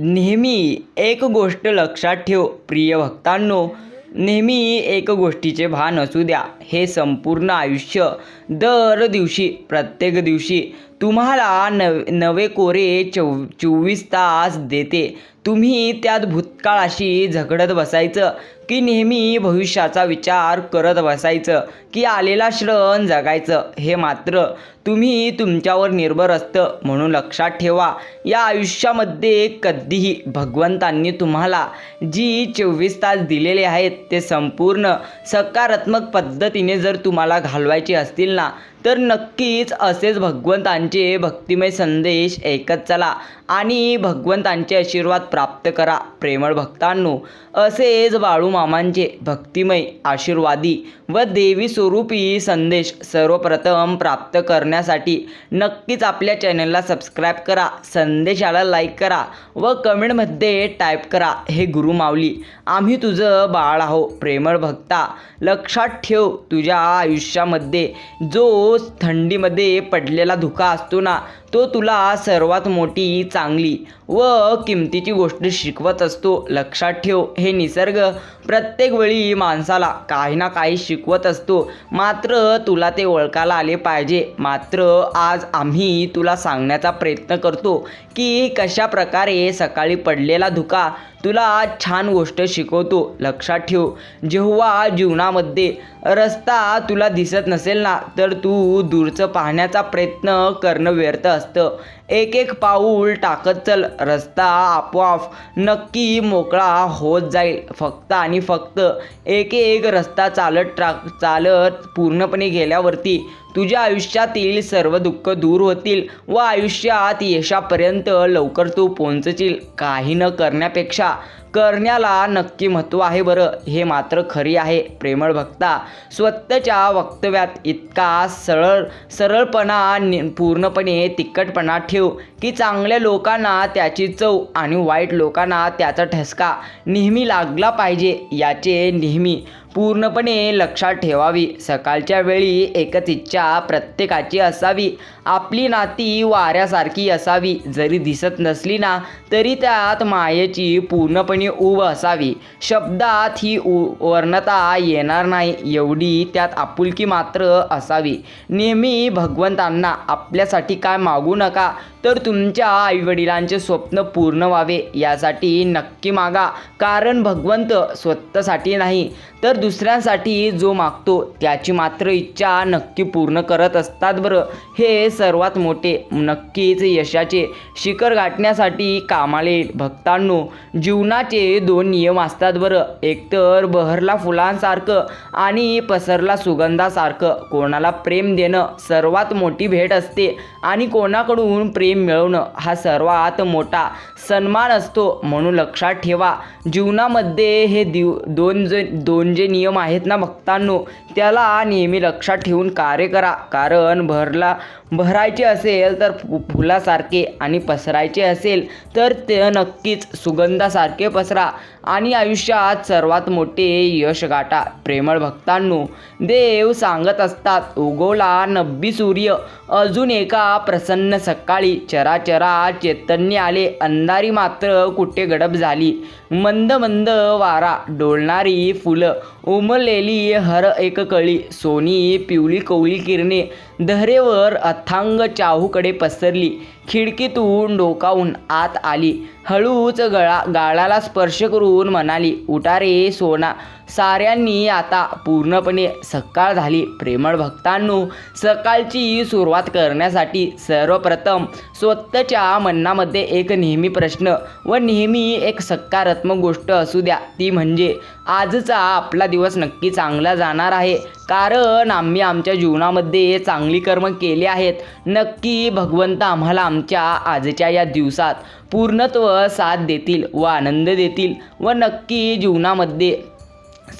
नेहमी एक गोष्ट लक्षात ठेव प्रिय भक्तांनो. नेहमी एक गोष्टीचे भान असू द्या. हे संपूर्ण आयुष्य दर दिवशी प्रत्येक दिवशी तुम्हाला नव नवे कोरे चौ चोवीस तास देते. तुम्ही त्यात भूतकाळाशी झगडत बसायचं की नेहमी भविष्याचा विचार करत बसायचं की आलेला क्षण जगायचं हे मात्र तुम्ही तुमच्यावर निर्भर असतं म्हणून लक्षात ठेवा. या आयुष्यामध्ये कधीही भगवंतांनी तुम्हाला जी चोवीस तास दिलेले आहेत ते संपूर्ण सकारात्मक पद्धतीने जर तुम्हाला घालवायचे असतील ना तर नक्कीच असेच भगवंतांचे भक्तिमय संदेश ऐकत चला. आणि भगवंतांचे आशीर्वाद प्राप्त करा. प्रेमळ भक्तांनो असेच बाळूमामांचे भक्तिमय आशीर्वादी व देवी स्वरूपी संदेश सर्वप्रथम प्राप्त करण्यासाठी नक्कीच आपल्या चॅनलला सबस्क्राईब करा संदेशाला लाईक करा व कमेंटमध्ये टाईप करा हे गुरु माऊली आम्ही तुझं बाळ आहो प्रेमळ भक्ता. लक्षात ठेव तुझ्या आयुष्यामध्ये जो थंडीमध्ये पडलेला धुका असतो ना तो तुला सर्वात मोठी चांगली व किमतीची गोष्ट शिकवत असतो. लक्षात ठेव हे निसर्ग प्रत्येक वेळी माणसाला काही ना काही शिकवत असतो. मात्र तुला ते ओळखायला आले पाहिजे. मात्र आज आम्ही तुला सांगण्याचा प्रयत्न करतो की कशा प्रकारे सकाळी पडलेला धुका तुला आज छान गोष्ट शिकवतो. लक्षात ठेव. जेव्हा जीवनामध्ये रस्ता तुला दिसत नसेल ना तर तू दूरचं पाहण्याचा प्रयत्न करणं व्यर्थ असतं. एक एक पाऊल टाकत चल. रस्ता आपोआप नक्की मोकळा होत जाईल. फक्त आणि फक्त एक एक रस्ता चालत टाक चालत पूर्णपणे गेल्यावरती तुझ्या आयुष्यातील सर्व दुःख दूर होतील व आयुष्यात यशापर्यंत लवकर तू पोहोचशील. काही न करण्यापेक्षा करण्याला नक्की महत्त्व आहे बरं. हे मात्र खरी आहे. प्रेमळ भक्ता स्वतःच्या वक्तव्यात इतका सरळ सरळपणा नि पूर्णपणे तिखटपणा ठेव की चांगल्या लोकांना त्याची चव आणि वाईट लोकांना त्याचा ठसका नेहमी लागला पाहिजे. याचे नेहमी पूर्णपणे लक्षात ठेवावी. सकाळच्या वेळी एकच इच्छा प्रत्येकाची असावी. आपली नाती वाऱ्यासारखी असावी. जरी दिसत नसली ना तरी त्यात मायेची पूर्णपणे उब असावी. शब्दात ही उ वर्णता येणार नाही. एवढी त्यात आपुलकी मात्र असावी. नेहमी भगवंतांना आपल्यासाठी काय मागू नका तर तुमच्या आईवडिलांचे स्वप्न पूर्ण व्हावे. यासाठी नक्की मागा. कारण भगवंत स्वतःसाठी नाही तर दुसऱ्यांसाठी जो मागतो त्याची मात्र इच्छा नक्की पूर्ण करत असतात बरं. हे सर्वात मोठे नक्कीच यशाचे शिखर गाठण्यासाठी कामाला येईल भक्तांनो जीवनाचे दोन नियम असतात बरं. एकतर बहरला फुलांसारखं आणि पसरला सुगंधासारखं. कोणाला प्रेम देणं सर्वात मोठी भेट असते आणि कोणाकडून प्रेम मिळवणं हा सर्वात मोठा सन्मान असतो. म्हणून लक्षात ठेवा जीवनामध्ये हे दिव दोन जे दोन जे नियम आहेत ना भक्तांनो? त्याला नेहमी लक्षात ठेवून कार्य करा. कारण भरला भरायचे असेल तर फु फुलासारखे आणि पसरायचे असेल तर ते नक्कीच सुगंधासारखे पसरा. आणि आयुष्यात सर्वात मोठे यश गाठा प्रेमळ भक्तांनो देव सांगत असतात उगवला नब्बी सूर्य अजून एका प्रसन्न सकाळी. चराचरा चैतन्य आले अंधारी मात्र कुठे गडप झाली? मंद मंद वारा डोलणारी फुलं उमललेली हर एक कळी सोनी पिवळी कवळी किरणे दहरेवर अथांग चाहूकडे पसरली. खिडकीतून डोकावून आत आली. हळूच गळा गाळाला स्पर्श करून म्हणाली उठा रे सोना. साऱ्यांनी आता पूर्णपणे सकाळ झाली. प्रेमळ भक्तांनो सकाळची सुरुवात करण्यासाठी सर्वप्रथम स्वतःच्या मनामध्ये एक नेहमी प्रश्न व नेहमी एक सकारात्मक गोष्ट असू द्या. ती म्हणजे आजचा आपला दिवस नक्की चांगला जाणार आहे. कारण आम्ही आमच्या जीवनामध्ये चांगली कर्म केली आहेत. नक्की भगवंत आम्हाला आमच्या आजच्या या दिवसात पूर्णत्व साथ देतील व आनंद देतील व नक्की जीवनामध्ये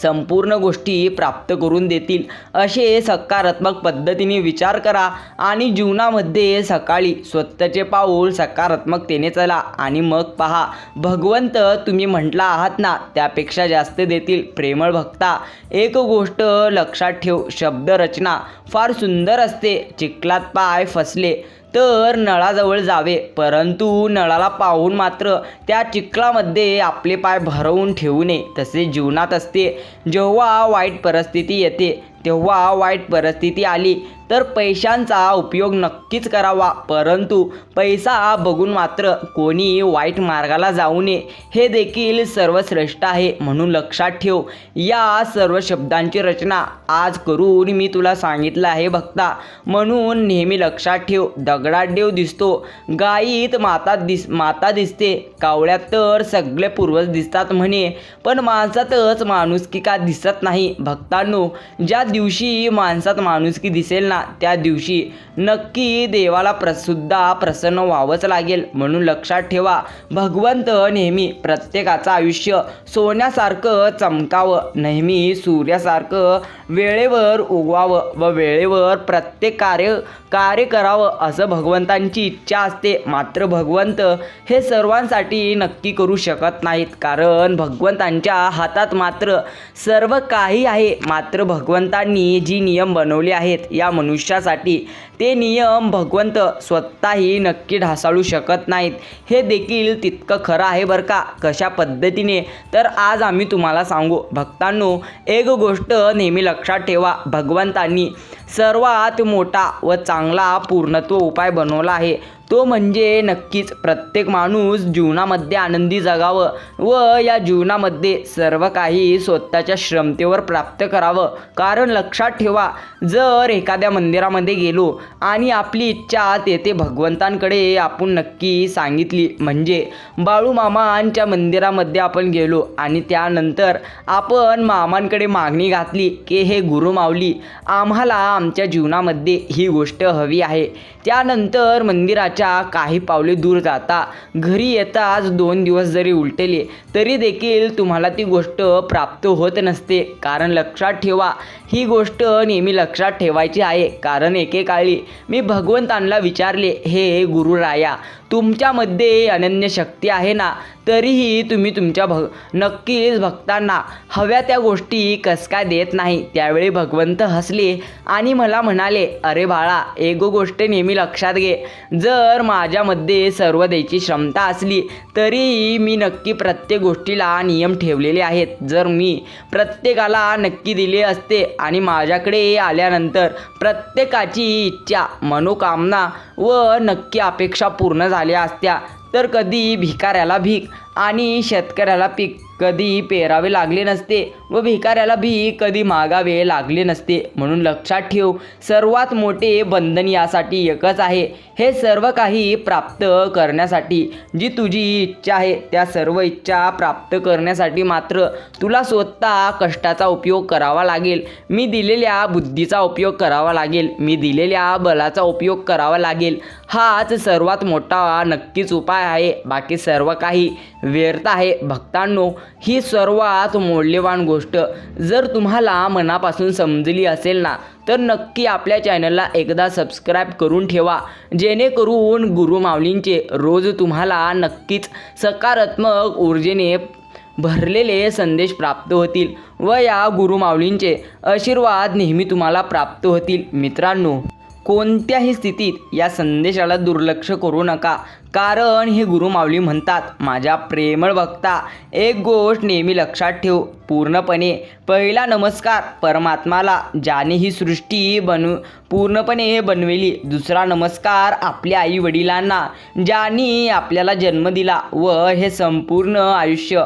संपूर्ण गोष्टी प्राप्त करून देतील. असे सकारात्मक पद्धतीने विचार करा आणि जीवनामध्ये सकाळी स्वतःचे पाऊल सकारात्मकतेने चला आणि मग पहा भगवंत तुम्ही म्हटला आहात ना त्यापेक्षा जास्त देतील प्रेमळ भक्ता. एक गोष्ट लक्षात ठेव शब्दरचना फार सुंदर असते. चिखलात पाय फसले तर नळाजवळ जावे. परंतु नळाला पाहून मात्र त्या चिखलामध्ये आपले पाय भरवून ठेवू नये. तसे जीवनात असते. जेव्हा वाईट परिस्थिती येते तेव्हा वाईट परिस्थिती आली तर पैशांचा उपयोग नक्कीच करावा. परंतु पैसा बघून मात्र कोणी वाईट मार्गाला जाऊ नये. हे देखील सर्वश्रेष्ठ आहे म्हणून लक्षात ठेव. या सर्व शब्दांची रचना आज करून मी तुला सांगितलं आहे भक्ता. म्हणून नेहमी लक्षात ठेव. दगडात देव दिसतो. गायीत माता दिस माता दिसते. कावळ्यात तर सगळे पूर्वज दिसतात म्हणे. पण माणसातच माणुसकी का दिसत नाही? भक्तांनो ज्या दिवशी माणसात माणुसकी दिसेल ना त्या दिवशी नक्की देवाला प्रसुद्धा प्रसन्न व्हावंच लागेल. म्हणून लक्षात ठेवा भगवंत नेहमी प्रत्येकाचं आयुष्य सोन्यासारखं चमकावं नेहमी सूर्यासारखं वेळेवर उगवावं व वेळेवर प्रत्येक कार्य कार्य करावं असं भगवंतांची इच्छा असते. मात्र भगवंत हे सर्वांसाठी नक्की करू शकत नाहीत. कारण भगवंतांच्या हातात मात्र सर्व काही आहे. मात्र भगवंतांनी जी नियम बनवले आहेत या मनुष्यासाठी ते नियम भगवंत स्वतःही नक्की ढासाळू शकत नाहीत. हे देखील तितकं खरं आहे बरं का? कशा पद्धतीने? तर आज आम्ही तुम्हाला सांगू. भक्तांनो एक गोष्ट नेहमी लक्षात ठेवा. भगवंतांनी सर्वात मोठा व चांगला पूर्णत्व उपाय बनवला आहे. तो म्हणजे नक्कीच प्रत्येक माणूस जीवनामध्ये आनंदी जगावं व या जीवनामध्ये सर्व काही स्वतःच्या श्रमतेवर प्राप्त करावं. कारण लक्षात ठेवा जर एखाद्या मंदिरामध्ये गेलो आणि आपली इच्छा तेथे भगवंतांकडे आपण नक्की सांगितली म्हणजे बाळू मामांच्या मंदिरामध्ये आपण गेलो आणि त्यानंतर आपण मामांकडे मागणी घातली की हे गुरु माऊली आम्हाला आमच्या जीवनामध्ये ही गोष्ट हवी आहे. त्यानंतर मंदिराच्या काही पावले दूर जाता. घरी येताच दोन दिवस जरी उलटेले तरी देखील तुम्हाला ती गोष्ट प्राप्त होत नसते. कारण लक्षात ठेवा ही गोष्ट नेहमी लक्षात ठेवायची आहे. कारण एकेकाळी मी भगवंतांना विचारले हे गुरुराया तुमच्यामध्ये अनन्य शक्ती आहे ना? तरीही तुम्ही तुमच्या भग नक्कीच भक्तांना हव्या त्या गोष्टी कस काय देत नाही? त्यावेळी भगवंत हसले आणि मला म्हणाले अरे बाळा एक गोष्ट नेहमी लक्षात घे. जर माझ्यामध्ये सर्व द्यायची क्षमता असली तरीही मी नक्की प्रत्येक गोष्टीला नियम ठेवलेले आहेत. जर मी प्रत्येकाला नक्की दिले असते आणि माझ्याकडे आल्यानंतर प्रत्येकाची इच्छा मनोकामना व नक्की अपेक्षा पूर्ण झाल्या असत्या. तर कधी भिकाऱ्याला भीक आणि शेतकऱ्याला पीक. कधी पेरावे लागले नसते व भिकाऱ्याला बी कधी मागावे लागले नसते. म्हणून लक्षात ठेव सर्वात मोठे बंधन यासाठी एकच आहे. हे सर्व काही प्राप्त करण्यासाठी जी तुझी इच्छा आहे त्या सर्व इच्छा प्राप्त करण्यासाठी मात्र तुला स्वतः कष्टाचा उपयोग करावा लागेल. मी दिलेल्या बुद्धीचा उपयोग करावा लागेल. मी दिलेल्या बलाचा उपयोग करावा लागेल. हाच सर्वात मोठा नक्कीच उपाय आहे. बाकी सर्व काही व्यर्थ आहे. भक्तांनो ही सर्वात मौल्यवान गोष्ट. जर तुम्हाला मनापासून समजली असेल ना तर नक्की आपल्या चॅनलला एकदा सबस्क्राईब करून ठेवा. जेणेकरून गुरु माऊलींचे रोज तुम्हाला नक्कीच सकारात्मक ऊर्जेने भरलेले संदेश प्राप्त होतील व या गुरुमाऊलींचे आशीर्वाद नेहमी तुम्हाला प्राप्त होतील. मित्रांनो कोणत्याही स्थितीत या संदेशाला दुर्लक्ष करू नका. कारण हे गुरुमावली म्हणतात माझ्या प्रेमळ भक्ता एक गोष्ट नेहमी लक्षात ठेव पूर्णपणे. पहिला नमस्कार परमात्माला ज्याने ही सृष्टी बनू पूर्णपणे बनवेली. दुसरा नमस्कार आपल्या आई वडिलांना ज्यांनी आपल्याला जन्म दिला व हे संपूर्ण आयुष्य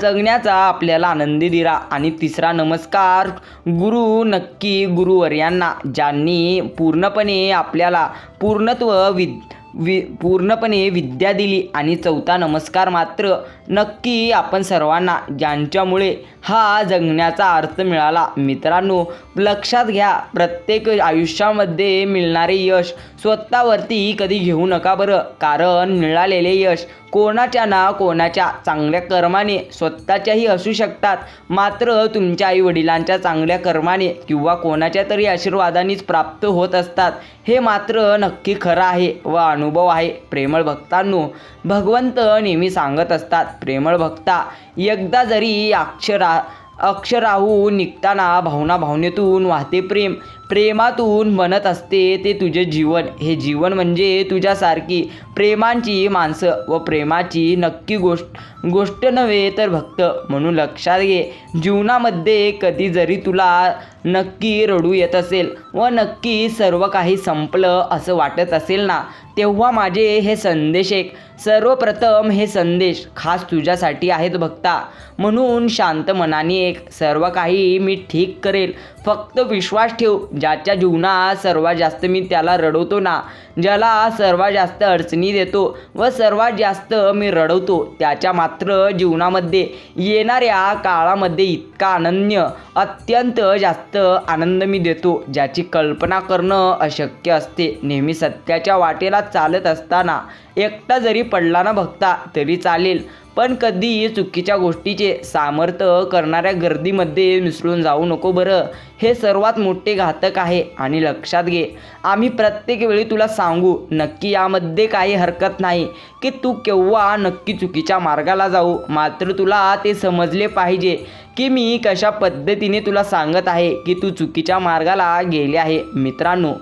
जगण्याचा आपल्याला आनंदी दिला. आणि तिसरा नमस्कार गुरु नक्की गुरुवर्यांना ज्यांनी पूर्णपणे आपल्याला पूर्णत्व विद वि पूर्णपणे विद्या दिली आणि चौथा नमस्कार मात्र नक्की आपण सर्वांना ज्यांच्यामुळे हा जगण्याचा अर्थ मिळाला. मित्रांनो लक्षात घ्या प्रत्येक आयुष्यामध्ये मिळणारे यश स्वतःवरती कधी घेऊ नका बरं. कारण मिळालेले यश कोणाच्या ना कोणाच्या चांगल्या कर्माने स्वतःच्याही असू शकतात. मात्र तुमच्या आई वडिलांच्या चांगल्या कर्माने किंवा कोणाच्या तरी आशीर्वादानेच प्राप्त होत असतात. हे मात्र नक्की खरं आहे व अनुभव आहे प्रेमळ भक्तांनो. भगवंत नेहमी सांगत असतात प्रेमळ भक्ता एकदा जरी अक्षरा अक्षराहून निघताना भावना भावनेतून वाहते प्रेम. प्रेमातून बनत असते ते तुझे जीवन. हे जीवन म्हणजे तुझ्यासारखी प्रेमांची माणसं व प्रेमाची नक्की गोष्ट गोष्ट नव्हे तर भक्त. म्हणून लक्षात घे जीवनामध्ये कधी जरी तुला नक्की रडू येत असेल व नक्की सर्व काही संपलं असं वाटत असेल ना तेव्हा माझे हे संदेश एक. सर्वप्रथम हे संदेश खास तुझ्यासाठी आहेत भक्ता. म्हणून शांत मनाने एक. सर्व काही मी ठीक करेल. फक्त विश्वास ठेव ज्याच्या जीवनात सर्वात जास्त मी त्याला रडवतो ना ज्याला सर्वात जास्त अडचणी देतो व सर्वात जास्त मी रडवतो त्याच्या मात्र जीवनामध्ये येणाऱ्या काळामध्ये इतका अनन्य अत्यंत जास्त आनंद मी देतो ज्याची कल्पना करणं अशक्य असते. नेहमी सत्याच्या वाटेला चालत असताना एकटा जरी पडला ना बघता तरी चालेल. पण कधी चुकीच्या गोष्टीचे सामर्थ्य करणाऱ्या गर्दीमध्ये मिसळून जाऊ नको बरं. हे सर्वात मोठे घातक आहे आणि लक्षात घे. आम्ही प्रत्येक वेळी तुला सांगू नक्की यामध्ये काही हरकत नाही की तू केव्हा नक्की चुकीच्या मार्गाला जाऊ. मात्र तुला ते समजले पाहिजे की मी कशा पद्धतीने तुला सांगत आहे की तू चुकीच्या मार्गाला गेले आहे. मित्रांनो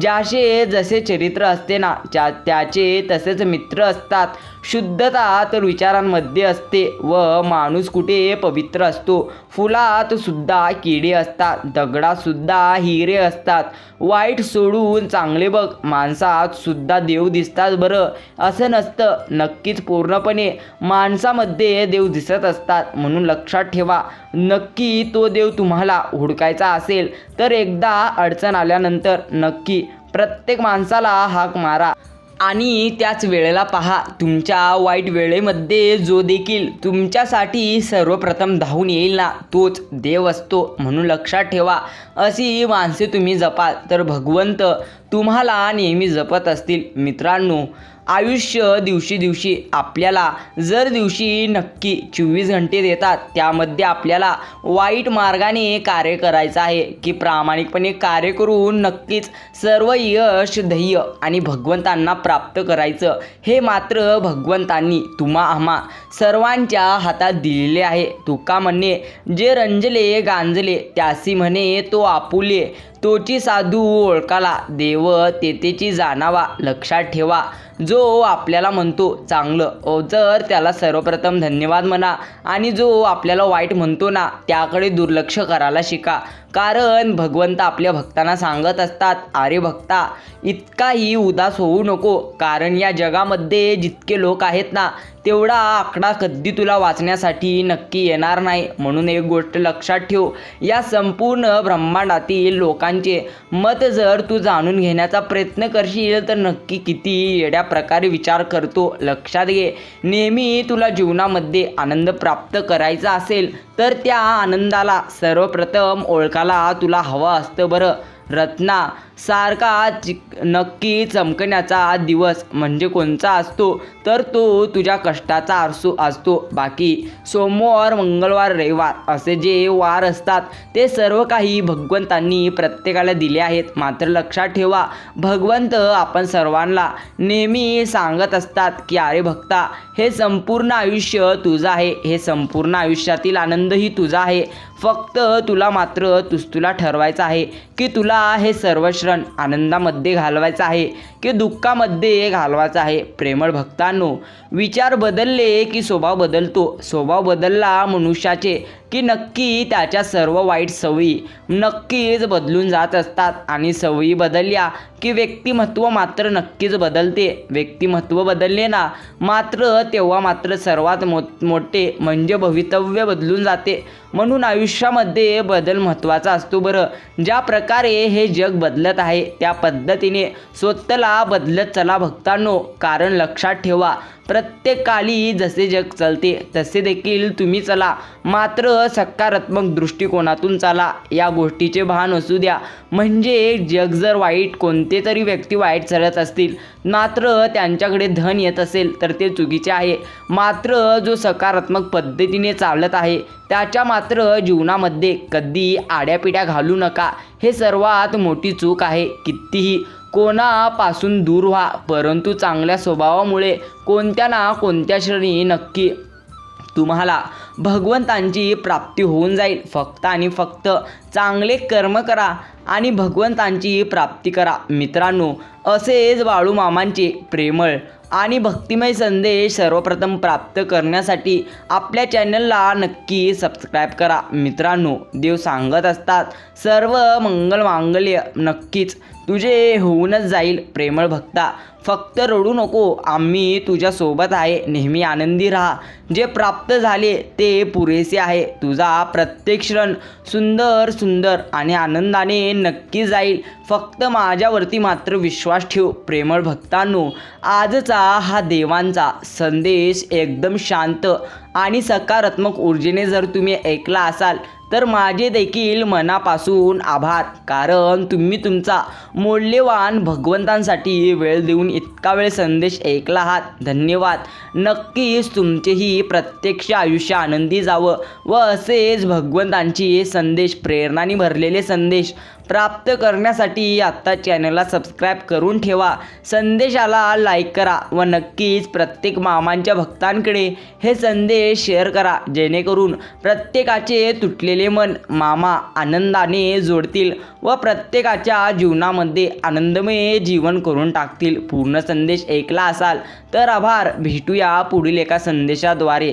ज्याचे जसे चरित्र असते ना ज्या त्याचे तसेच मित्र असतात. शुद्धता तर विचारांमध्ये असते व माणूस कुठे पवित्र असतो? फुलात सुद्धा किडे असतात दगडात सुद्धा हिरे असतात. वाईट सोडून चांगले बघ माणसात सुद्धा देव दिसतात बरं. असं नसतं नक्कीच पूर्णपणे माणसामध्ये देव दिसत असतात. म्हणून लक्षात ठेवा नक्की तो देव तुम्हाला हुडकायचा असेल तर एकदा अडचण आल्यानंतर नक्की प्रत्येक माणसाला हाक मारा. आणि त्याच वेळेला पहा तुमच्या वाईट वेळेमध्ये जो देखील तुमच्यासाठी सर्वप्रथम धावून येईल ना तोच देव असतो म्हणून लक्षात ठेवा. अशी माणसे तुम्ही जपाल. तर भगवंत तुम्हाला नेहमी जपत असतील. मित्रांनो आयुष्य दिवशी दिवशी आपल्याला जर दिवशी नक्की चोवीस घंटे देतात त्यामध्ये आपल्याला वाईट मार्गाने कार्य करायचं आहे. की प्रामाणिकपणे कार्य करून नक्कीच सर्व यश ध्येय आणि भगवंतांना प्राप्त करायचं. हे मात्र भगवंतांनी तुम्हा आम्हा सर्वांच्या हातात दिलेले आहे. तुका म्हणणे जे रंजले गांजले त्यासी म्हणे तो आपुले तोची साधू ओळखाला. देव तेतेची जाणावा. लक्षात ठेवा. जो आपल्याला म्हणतो चांगलं. जर त्याला सर्वप्रथम धन्यवाद म्हणा आणि जो आपल्याला वाईट म्हणतो ना त्याकडे दुर्लक्ष करायला शिका. कारण भगवंत आपल्या भक्तांना सांगत असतात अरे भक्ता इतकाही उदास होऊ नको. कारण या जगामध्ये जितके लोक आहेत ना तेवढा आकडा कधी तुला वाचण्यासाठी नक्की येणार नाही. म्हणून एक गोष्ट लक्षात ठेव या संपूर्ण ब्रह्मांडातील लोकांचे मत जर तू जाणून घेण्याचा प्रयत्न करशील तर नक्की किती येड्या प्रकारे विचार करतो. लक्षात घे. नेहमी तुला जीवनामध्ये आनंद प्राप्त करायचा असेल तर त्या आनंदाला सर्वप्रथम ओळखायला तुला हवं असतं बरं. रत्ना सारखा चिक नक्की चमकण्याचा दिवस म्हणजे कोणचा असतो? तर तो तुझ्या कष्टाचा आरसू असतो. बाकी सोमवार मंगळवार रविवार असे जे वार असतात ते सर्व काही भगवंतांनी प्रत्येकाला दिले आहेत. मात्र लक्षात ठेवा भगवंत आपण सर्वांना नेहमी सांगत असतात की अरे भक्ता हे संपूर्ण आयुष्य तुझं आहे. हे संपूर्ण आयुष्यातील आनंदही तुझा आहे. फक्त तुला मात्र तुस तुला ठरवायचं आहे की तुला हे सर्वश्र क्षण आनंदामध्ये घालवायचं आहे. की दुःखामध्ये घालवायचं आहे. प्रेमळ भक्तांनो विचार बदलले की स्वभाव बदलतो. स्वभाव बदलला मनुष्याचे की नक्की त्याच्या सर्व वाईट सवयी नक्कीच बदलून जात असतात. आणि सवयी बदलल्या की व्यक्तिमत्व मात्र नक्कीच बदलते. व्यक्तिमत्व बदलले ना मात्र तेव्हा मात्र सर्वात मो मोठे म्हणजे भवितव्य बदलून जाते. म्हणून आयुष्यामध्ये बदल महत्त्वाचा असतो बरं. ज्या प्रकारे हे जग बदलत आहे त्या पद्धतीने स्वतःला बदलत चला भक्तांनो. कारण लक्षात ठेवा प्रत्येकाळी जसे जग चालते तसे देखील तुम्ही चला. मात्र सकारात्मक दृष्टिकोनातून चाला. या गोष्टीचे भान असू द्या. म्हणजे जग जर वाईट कोणते तरी व्यक्ती वाईट चालत असतील मात्र त्यांच्याकडे धन येत असेल तर ते चुकीचे आहे. मात्र जो सकारात्मक पद्धतीने चालत आहे त्याच्या मात्र जीवनामध्ये कधी आड्यापिड्या घालू नका. हे सर्वात मोठी चूक आहे. कितीही कोणापासून दूर व्हा परंतु चांगल्या स्वभावामुळे कोणत्या ना कोणत्या क्षणी नक्की तुम्हाला भगवंतांची प्राप्ती होऊन जाईल. फक्त आणि फक्त चांगले कर्म करा आणि भगवंतांची प्राप्ती करा. मित्रांनो असेच बाळूमामांचे प्रेमळ आणि भक्तिमय संदेश सर्वप्रथम प्राप्त करण्यासाठी आपल्या चॅनलला नक्की सबस्क्राईब करा. मित्रांनो देव सांगत असतात सर्व मंगल मांगल्य नक्कीच तुझे होऊनच जाईल प्रेमळ भक्ता. फक्त रडू नको आम्ही तुझ्यासोबत आहे नेहमी आनंदी राहा. जे प्राप्त झाले ते पुरेसे आहे. तुझा प्रत्येक क्षण सुंदर सुंदर आणि आनंदाने नक्की जाईल. फक्त माझ्यावरती मात्र विश्वास ठेव प्रेमळ भक्तांनो. आजचा हा देवांचा संदेश एकदम शांत आणि सकारात्मक ऊर्जेने जर तुम्ही ऐकला असाल तर माझे देखील मनापासून आभार. कारण तुम्ही तुमचा मौल्यवान भगवंतांसाठी वेळ देऊन इतका वेळ संदेश ऐकला आहात. धन्यवाद. नक्कीच तुमचेही प्रत्यक्ष आयुष्य आनंदी जावं व असेच भगवंतांची संदेश प्रेरणाने भरलेले संदेश प्राप्त करण्यासाठी आत्ता चॅनलला सबस्क्राईब करून ठेवा. संदेशाला लाईक करा व नक्कीच प्रत्येक मामांच्या भक्तांकडे हे संदेश शेअर करा. जेणेकरून प्रत्येकाचे तुटलेले मन मामा आनंदाने जोडतील व प्रत्येकाच्या जीवनामध्ये आनंदमय जीवन करून टाकतील. पूर्ण संदेश ऐकला असाल तर आभार. भेटूया पुढील एका संदेशाद्वारे.